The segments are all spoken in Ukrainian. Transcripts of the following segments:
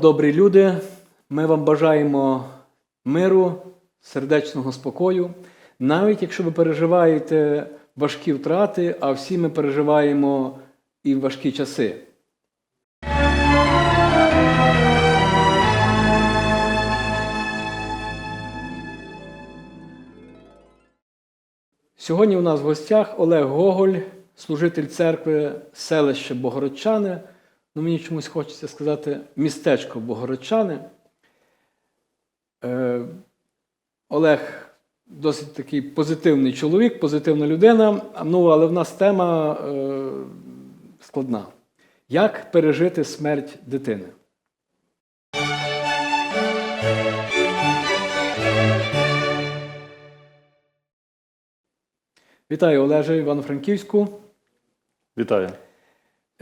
Добрі люди. Ми вам бажаємо миру, сердечного спокою. Навіть якщо ви переживаєте важкі втрати, а всі ми переживаємо і важкі часи. Сьогодні у нас в гостях Олег Гоголь, служитель церкви селище Богородчани. Ну, мені чомусь хочеться сказати містечко Богородчани. Е, Олег досить такий позитивний чоловік, позитивна людина. Ну, але в нас тема е, складна. Як пережити смерть дитини? Вітаю Олеже Івано-Франківську. Вітаю.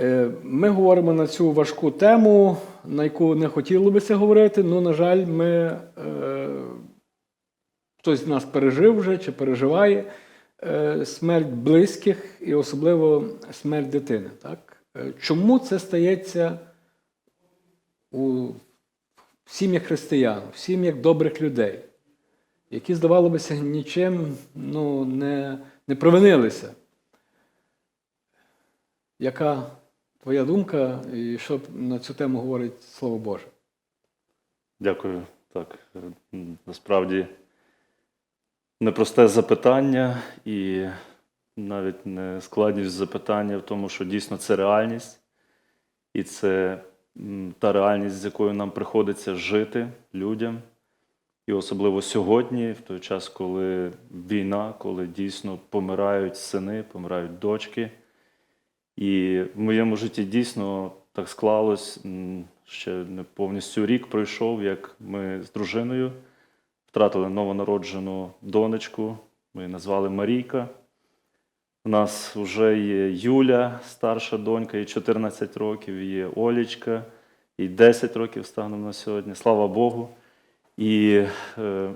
Е, Ми говоримо на цю важку тему, на яку не хотіло би це говорити. Ну, на жаль, ми, е, хтось з нас пережив вже чи переживає е, смерть близьких і особливо смерть дитини. Так? Чому це стається у сім'ях християн, в сім'ях добрих людей, які, здавалося б, нічим ну, не, не провинилися? Яка твоя думка і що на цю тему говорить Слово Боже? Дякую. Так, е, насправді непросте запитання і навіть не складність запитання в тому, що дійсно це реальність, і це та реальність, з якою нам приходиться жити людям. І особливо сьогодні, в той час, коли війна, коли дійсно помирають сини, помирають дочки. І в моєму житті дійсно так склалось, ще не повністю рік пройшов, як ми з дружиною втратили новонароджену донечку. Ми її назвали Марійка. У нас вже є Юля, старша донька, їй 14 років, є Олічка, їй 10 років станом на сьогодні. Слава Богу. І, е,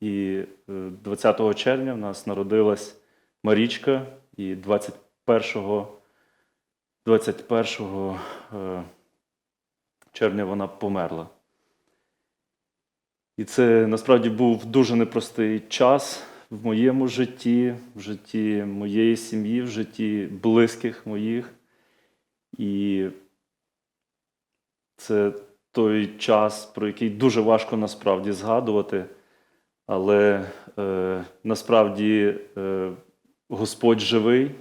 і е, 20 червня в нас народилась Марічка, і 21 21 е, червня вона померла. І це насправді був дуже непростий час в моєму житті, в житті моєї сім'ї, в житті близьких моїх. І це той час, про який дуже важко насправді згадувати. Але е, насправді е, Господь живий.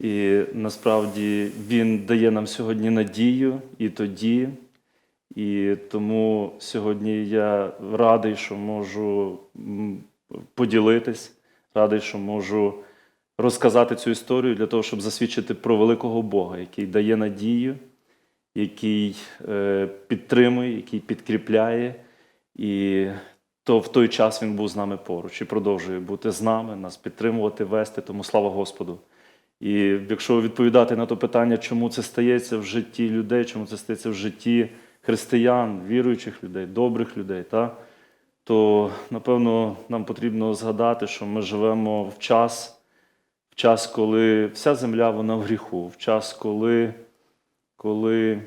І насправді Він дає нам сьогодні надію і тоді. І тому сьогодні я радий, що можу поділитись, радий, що можу розказати цю історію для того, щоб засвідчити про великого Бога, який дає надію, який е, підтримує, який підкріпляє. І то в той час він був з нами поруч і продовжує бути з нами, нас підтримувати, вести. Тому слава Господу. І якщо відповідати на то питання, чому це стається в житті людей, чому це стається в житті християн, віруючих людей, добрих людей, та, то напевно нам потрібно згадати, що ми живемо в час, в час, коли вся земля вона в гріху, в час, коли, коли,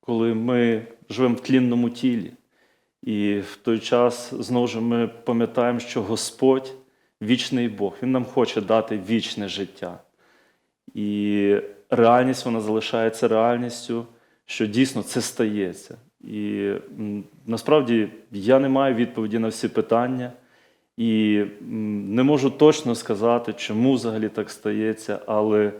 коли ми живемо в тлінному тілі. І в той час знову ж ми пам'ятаємо, що Господь вічний Бог, Він нам хоче дати вічне життя. І реальність вона залишається реальністю, що дійсно це стається. І насправді я не маю відповіді на всі питання, і не можу точно сказати, чому взагалі так стається, але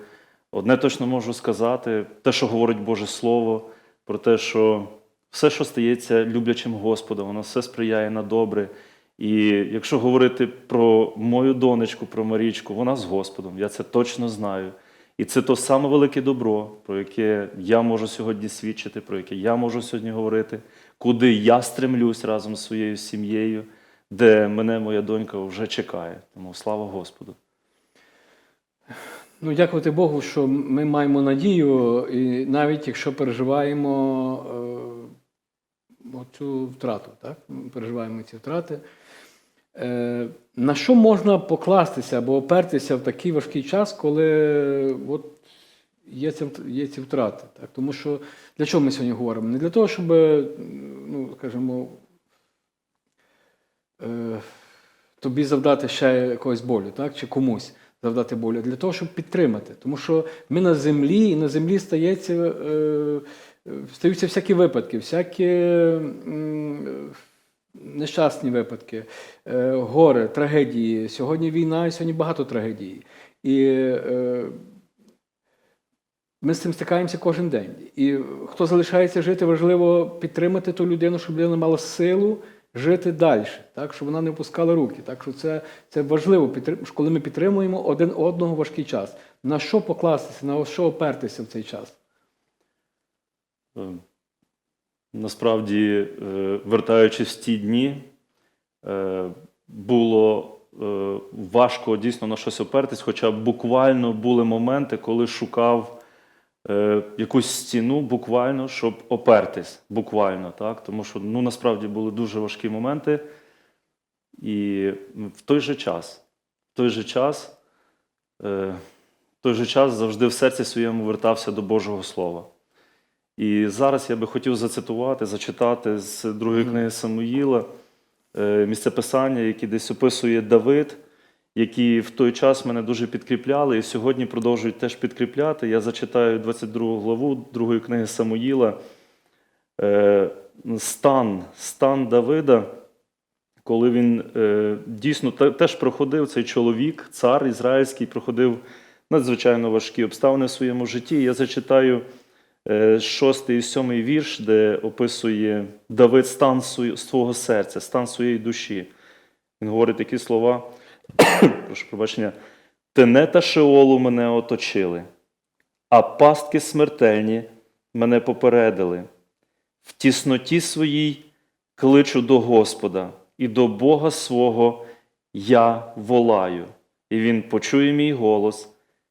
одне точно можу сказати, те, що говорить Боже Слово, про те, що все, що стається люблячим Господом, воно все сприяє на добре. І якщо говорити про мою донечку, про Марічку, вона з Господом, я це точно знаю. І це то саме велике добро, про яке я можу сьогодні свідчити, про яке я можу сьогодні говорити, куди я стремлюсь разом з своєю сім'єю, де мене моя донька вже чекає. Тому слава Господу. Ну, дякувати Богу, що ми маємо надію, і навіть якщо переживаємо е, цю втрату, так? Ми переживаємо ці втрати. Е, на що можна покластися або опертися в такий важкий час, коли от, є, ці, є ці втрати. Так? Тому що для чого ми сьогодні говоримо? Не для того, щоб, е, ну, скажімо, е, тобі завдати ще якогось болю, так? чи комусь завдати болю, а для того, щоб підтримати. Тому що ми на землі, і на землі стається, стаються всякі випадки, всякі нещасні випадки, е, горе, трагедії. Сьогодні війна, і сьогодні багато трагедій. І е, ми з цим стикаємося кожен день. І хто залишається жити, важливо підтримати ту людину, щоб людина мала силу жити далі, так, щоб вона не опускала руки. Так що це, це важливо, коли ми підтримуємо один одного важкий час. На що покластися, на що опертися в цей час? Насправді, е, вертаючись в ті дні, е, було е, важко дійсно на щось опертись, хоча буквально були моменти, коли шукав якусь стіну, буквально, щоб опертись. Буквально, так? Тому що ну, насправді були дуже важкі моменти. І в той же час, в той же час, в той же час завжди в серці своєму вертався до Божого Слова. І зараз я би хотів зацитувати, зачитати з другої книги Самуїла е, місцеписання, яке десь описує Давид, які в той час мене дуже підкріпляли, і сьогодні продовжують теж підкріпляти. Я зачитаю 22 главу другої книги Самуїла. Е, Стан, стан Давида, коли він е, дійсно теж проходив цей чоловік, цар ізраїльський, проходив надзвичайно важкі обставини в своєму житті. Я зачитаю шостий і сьомий вірш, де описує Давид стан свого серця, стан своєї душі. Він говорить такі слова, прошу пробачення, тенета Шеолу мене оточили, а пастки смертельні мене попередили. В тісноті своїй кличу до Господа, і до Бога свого я волаю, і Він почує мій голос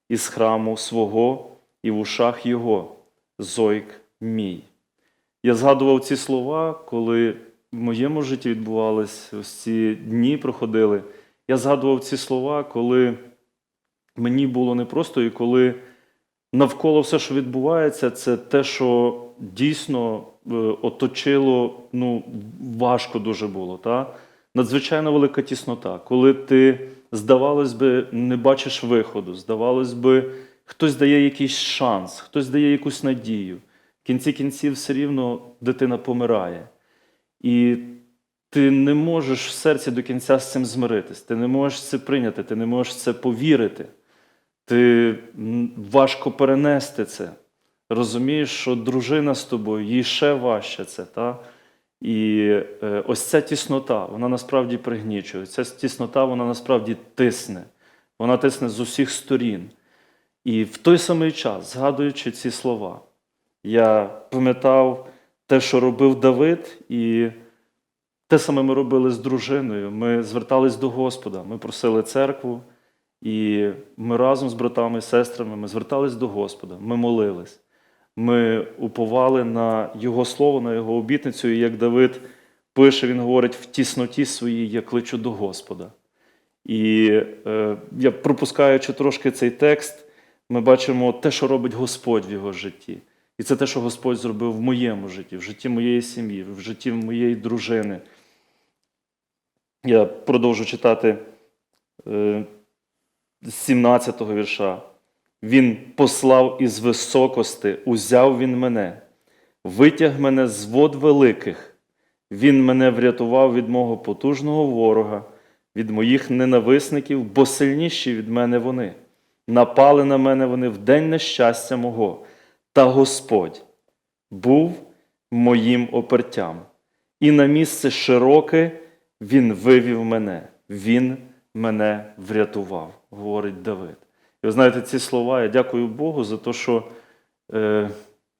із храму свого і в ушах Його зойк мій. Я згадував ці слова, коли в моєму житті відбувались ось ці дні проходили. Я згадував ці слова, коли мені було непросто, і коли навколо все, що відбувається, це те, що дійсно е, оточило, ну, важко дуже було. Та? Надзвичайно велика тіснота. Коли ти, здавалось би, не бачиш виходу, здавалось би, хтось дає якийсь шанс, хтось дає якусь надію. В кінці кінців все рівно дитина помирає. І ти не можеш в серці до кінця з цим змиритись, ти не можеш це прийняти, ти не можеш це повірити. Ти важко перенести це. Розумієш, що дружина з тобою, їй ще важче це. Та? І е, ось ця тіснота, вона насправді пригнічує. Ця тіснота, вона насправді тисне. Вона тисне з усіх сторін. І в той самий час, згадуючи ці слова, я пам'ятав те, що робив Давид, і те саме ми робили з дружиною. Ми звертались до Господа, ми просили церкву, і ми разом з братами і сестрами ми звертались до Господа, ми молились. Ми уповали на Його слово, на Його обітницю, і як Давид пише, він говорить: в тісноті своїй я кличу до Господа. І е, я пропускаючи трошки цей текст, ми бачимо те, що робить Господь в його житті. І це те, що Господь зробив в моєму житті, в житті моєї сім'ї, в житті моєї дружини. Я продовжу читати е, з 17-го вірша. Він послав із високости, узяв він мене, витяг мене з вод великих. Він мене врятував від мого потужного ворога, від моїх ненависників, бо сильніші від мене вони. Напали на мене вони в день нещастя мого. Та Господь був моїм опертям, і на місце широке Він вивів мене, Він мене врятував, говорить Давид. І ви знаєте, ці слова, я дякую Богу за те, що е,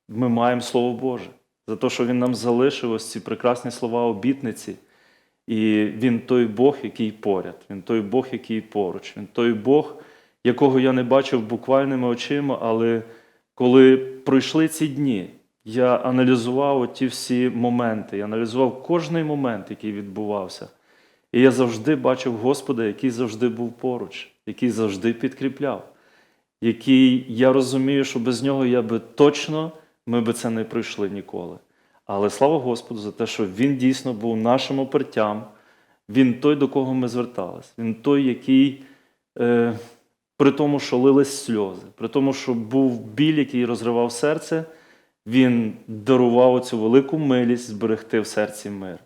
ми маємо Слово Боже, за те, що Він нам залишив ось ці прекрасні слова обітниці. І Він той Бог, який поряд, Він той Бог, який поруч, Він той Бог, якого я не бачив буквальними очима, але коли пройшли ці дні, я аналізував ті всі моменти, я аналізував кожний момент, який відбувався. І я завжди бачив Господа, який завжди був поруч, який завжди підкріпляв. який я розумію, що без нього я би точно ми би це не пройшли ніколи. Але слава Господу за те, що він дійсно був нашим опертям. Він той, до кого ми звертались. Він той, який, е, при тому, що лились сльози, при тому, що був біль, який розривав серце, він дарував цю велику милість зберегти в серці мир.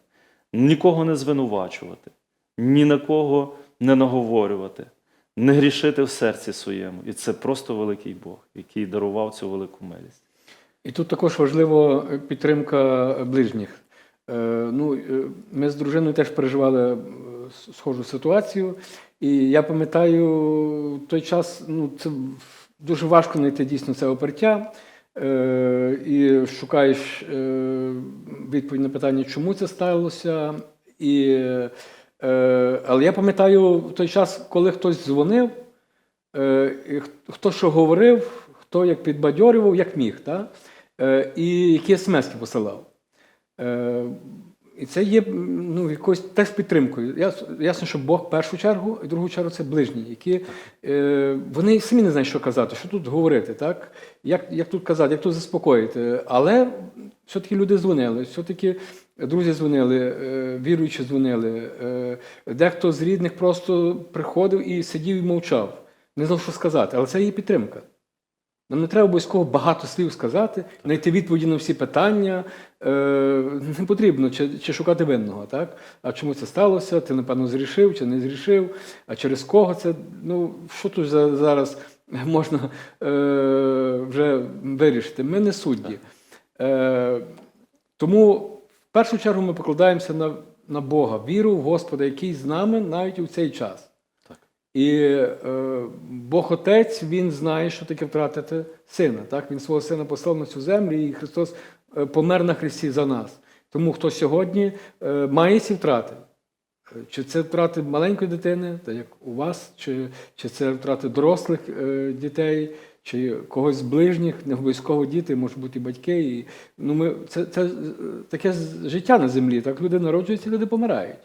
Нікого не звинувачувати, ні на кого не наговорювати, не грішити в серці своєму. І це просто великий Бог, який дарував цю велику милість. І тут також важлива підтримка ближніх. Е, Ну, е, ми з дружиною теж переживали е, схожу ситуацію. І я пам'ятаю той час, ну, це дуже важко знайти дійсно це опертя. Е, І шукаєш е, відповідь на питання, чому це сталося. І, е, але я пам'ятаю той час, коли хтось дзвонив, Е, і хто що говорив, хто як підбадьорював, як міг, та? Е, і які смс посилав. Е, І це є ну, якоюсь теж підтримкою. Ясно, що Бог в першу чергу, і в другу чергу це ближні, які е, вони самі не знають, що казати, що тут говорити, так? Як, як тут казати, як тут заспокоїти. Але все-таки люди дзвонили, все-таки друзі дзвонили, е, віруючі дзвонили. Е, Дехто з рідних просто приходив і сидів і мовчав, не знав, що сказати. Але це є підтримка. Нам не треба обов'язково багато слів сказати, знайти відповіді на всі питання. Е, не потрібно чи, чи шукати винного, так? А чому це сталося? Ти, напевно, зрішив чи не зрішив, а через кого це? Ну, що тут за- зараз можна е, вже вирішити? Ми не судді. Е, тому в першу чергу ми покладаємося на, на Бога, віру в Господа, який з нами навіть у цей час. І е, Бог Отець, Він знає, що таке втратити сина. Так? Він свого сина послав на цю землю, і Христос е, помер на Христі за нас. Тому хто сьогодні е, має ці втрати, Е, чи це втрати маленької дитини, так як у вас, чи, чи це втрати дорослих е, дітей, чи когось з ближніх, не обов'язково діти, можуть бути і батьки. І, ну, ми, це, це е, таке життя на землі. Так? Люди народжуються, люди помирають.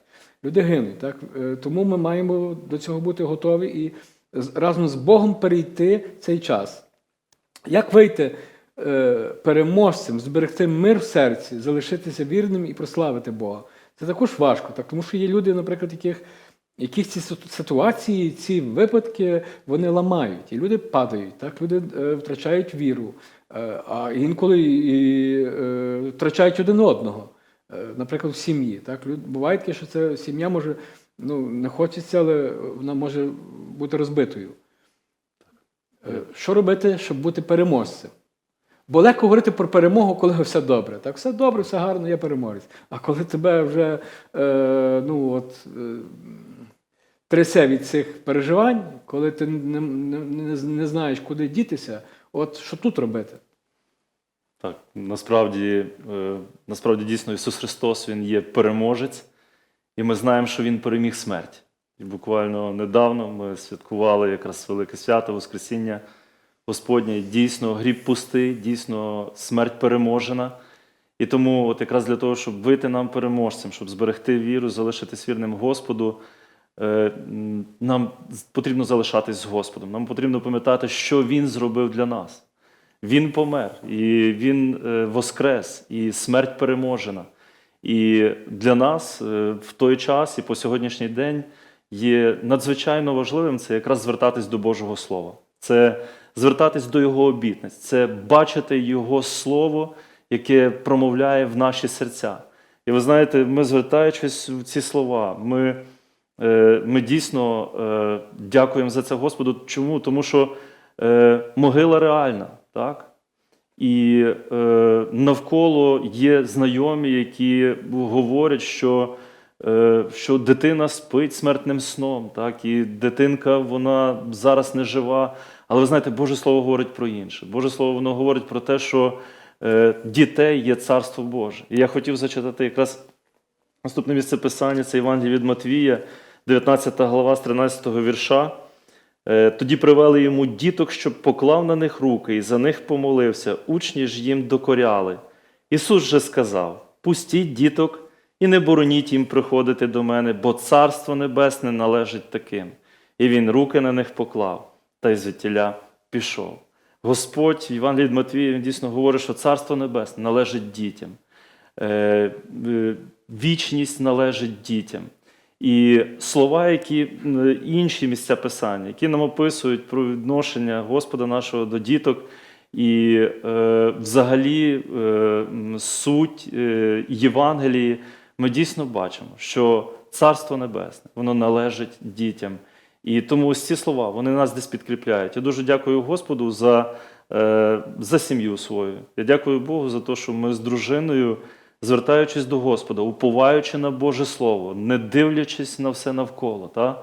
Люди гинуть. Так? Е, Тому ми маємо до цього бути готові і разом з Богом перейти цей час. Як вийти е, переможцем, зберегти мир в серці, залишитися вірним і прославити Бога? Це також важко, так? тому що є люди, наприклад, яких, яких ці ситуації, ці випадки вони ламають, і люди падають, так? люди е, втрачають віру, а інколи і, е, втрачають один одного. Е, Наприклад, в сім'ї. Так? Буває таке, що це сім'я може, ну, не хочеться, але вона може бути розбитою. Е, Що робити, щоб бути переможцем? Бо легко говорити про перемогу, коли все добре. Так, все добре, все гарно, я переможець. А коли тебе вже е, ну, от, е, трясе від цих переживань, коли ти не, не, не, знаєш, куди дітися, от що тут робити? Так, насправді, е, насправді дійсно Ісус Христос Він є переможець, і ми знаємо, що Він переміг смерть. І буквально недавно ми святкували якраз велике свято, Воскресіння Господнє. Дійсно, гріб пустий, дійсно смерть переможена. І тому, от якраз для того, щоб вийти нам переможцем, щоб зберегти віру, залишитись вірним Господу, е, нам потрібно залишатись з Господом. Нам потрібно пам'ятати, що Він зробив для нас. Він помер, і Він е, воскрес, і смерть переможена. І для нас е, в той час і по сьогоднішній день є надзвичайно важливим це якраз звертатись до Божого Слова. Це звертатись до Його обітниць, це бачити Його Слово, яке промовляє в наші серця. І ви знаєте, ми звертаючись в ці слова, ми, е, ми дійсно дякуємо за це Господу. Чому? Тому що могила реальна, так? І е, навколо є знайомі, які говорять, що, е, що дитина спить смертним сном, так? і дитинка вона зараз не жива. Але ви знаєте, Боже Слово говорить про інше. Боже Слово воно говорить про те, що е, дітей є царство Боже. І я хотів зачитати якраз наступне місце писання це Євангеліє від Матвія, 19 глава з 13 вірша. Е, Тоді привели йому діток, щоб поклав на них руки і за них помолився. Учні ж їм докоряли. Ісус же сказав: Пустіть діток і не бороніть їм приходити до мене, бо царство небесне належить таким. І він руки на них поклав, та й звідтіля пішов. Господь, Іван від Матвія, він дійсно говорить, що Царство Небесне належить дітям, е, вічність належить дітям. І слова, які інші місця писання, які нам описують про відношення Господа нашого до діток, і е, взагалі е, суть е, Євангелії, ми дійсно бачимо, що Царство Небесне, воно належить дітям. І тому ось ці слова вони нас десь підкріпляють. Я дуже дякую Господу за, е, за сім'ю свою. Я дякую Богу за те, що ми з дружиною, звертаючись до Господа, уповаючи на Боже Слово, не дивлячись на все навколо. Та?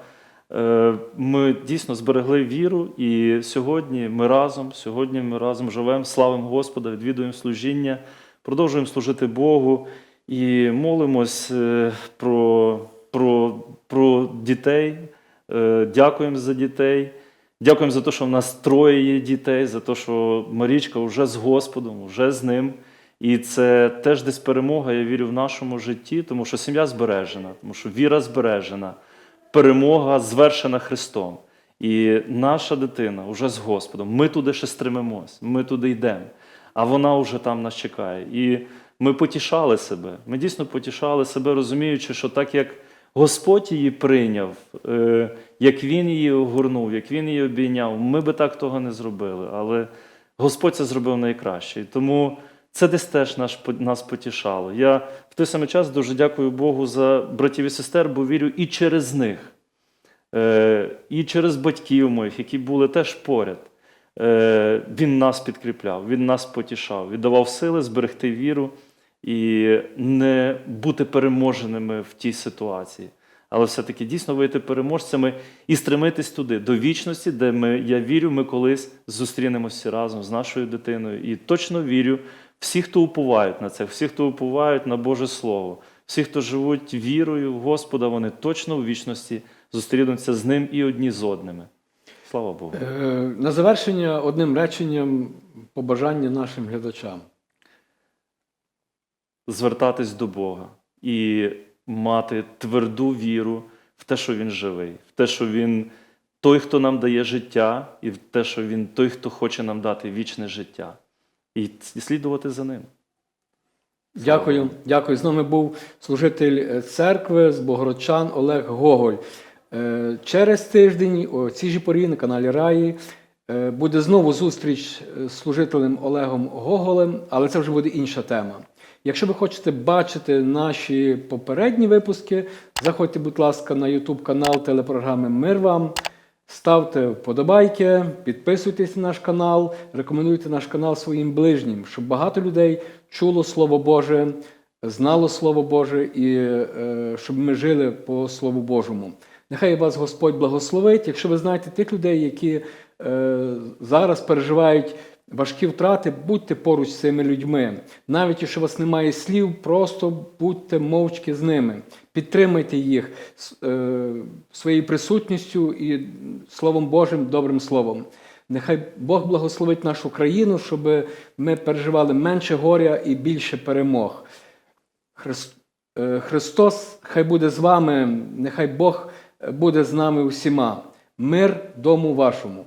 Е, Ми дійсно зберегли віру, і сьогодні ми разом, сьогодні ми разом живемо, славимо Господа, відвідуємо служіння, продовжуємо служити Богу і молимось е, про, про, про дітей. Е, Дякуємо за дітей. Дякуємо за те, що в нас троє є дітей, за те, що Марічка вже з Господом, вже з ним. І це теж десь перемога, я вірю, в нашому житті, тому що сім'я збережена, тому що віра збережена, перемога звершена Христом. І наша дитина вже з Господом. Ми туди ще стремимось, ми туди йдемо, а вона вже там нас чекає. І ми потішали себе. Ми дійсно потішали себе, розуміючи, що так як Господь її прийняв, е, як Він її огорнув, як Він її обійняв, ми би так того не зробили. Але Господь це зробив найкраще. І тому це десь теж наш, нас потішало. Я в той самий час дуже дякую Богу за братів і сестер, бо вірю і через них, е, і через батьків моїх, які були теж поряд. Е, Він нас підкріпляв, він нас потішав, віддавав сили зберегти віру і не бути переможеними в тій ситуації. Але все-таки дійсно вийти переможцями і стремитись туди, до вічності, де ми, я вірю, ми колись зустрінемося разом з нашою дитиною. І точно вірю, всі, хто уповають на це, всі, хто уповають на Боже Слово, всі, хто живуть вірою в Господа, вони точно у вічності зустрінуться з ним і одні з одними. Слава Богу. Е, На завершення одним реченням побажання нашим глядачам. звертатись до Бога і мати тверду віру в те, що Він живий, в те, що Він той, хто нам дає життя, і в те, що Він той, хто хоче нам дати вічне життя, і слідувати за ним. Дякую, дякую. З нами був служитель е, церкви з Богородчан Олег Гоголь. Е, Через тиждень о цій же порі на каналі Раї е, буде знову зустріч з служителем Олегом Гоголем, але це вже буде інша тема. Якщо ви хочете бачити наші попередні випуски, заходьте, будь ласка, на YouTube канал телепрограми Мир вам. Ставте вподобайки, підписуйтесь на наш канал, рекомендуйте наш канал своїм ближнім, щоб багато людей чуло Слово Боже, знало Слово Боже і е, щоб ми жили по Слову Божому. Нехай вас Господь благословить. Якщо ви знаєте тих людей, які е, зараз переживають важкі втрати, будьте поруч з цими людьми. Навіть якщо у вас немає слів, просто будьте мовчки з ними. Підтримайте їх е, своєю присутністю і Словом Божим, добрим словом. Нехай Бог благословить нашу країну, щоб ми переживали менше горя і більше перемог. Е, Христос хай буде з вами, нехай Бог буде з нами усіма. Мир дому вашому.